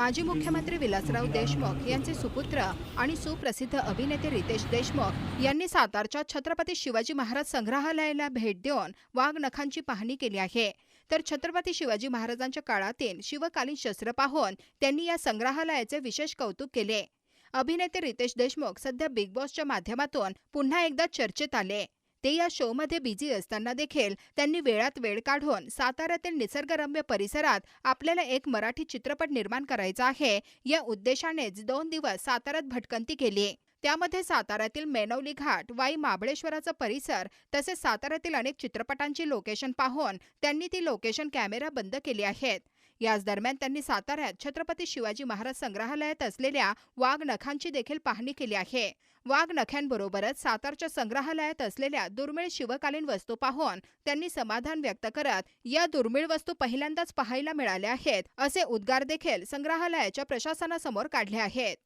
माजी मुख्यमंत्री विलासराव देशमुख यांचे सुपुत्र आणि सुप्रसिद्ध अभिनेते रितेश देशमुख यांनी सातारच्या छत्रपती शिवाजी महाराज संग्रहालयाला भेट देऊन वाघ नखांची पाहणी केली आहे. तर छत्रपती शिवाजी महाराजांच्या काळातील शिवकालीन शस्त्र पाहून त्यांनी या संग्रहालयाचे विशेष कौतुक केले. अभिनेते रितेश देशमुख सध्या बिग बॉसच्या माध्यमातून पुन्हा एकदा चर्चेत आले. ते या शोमध्ये बिझी असताना देखील त्यांनी वेळात वेळ काढून साताऱ्यातील निसर्गरम्य परिसरात आपल्याला एक मराठी चित्रपट निर्माण करायचा आहे या उद्देशानेच दोन दिवस साताऱ्यात भटकंती केली. त्यामध्ये साताऱ्यातील मेनवली घाट वाई महाबळेश्वराचा परिसर तसेच साताऱ्यातील अनेक चित्रपटांची लोकेशन पाहून त्यांनी ती लोकेशन कॅमेरा बंद केली आहेत. याच दरम्यान त्यांनी साताऱ्यात छत्रपती शिवाजी महाराज संग्रहालयात असलेल्या वाघ नखांची देखील पाहणी केली आहे. वाघ नख्यांबरोबरच सातारच्या संग्रहालयात असलेल्या दुर्मिळ शिवकालीन वस्तू पाहून त्यांनी समाधान व्यक्त करत या दुर्मिळ वस्तू पहिल्यांदाच पाहायला मिळाल्या आहेत असे उद्गार देखील संग्रहालयाच्या प्रशासनासमोर काढले आहेत.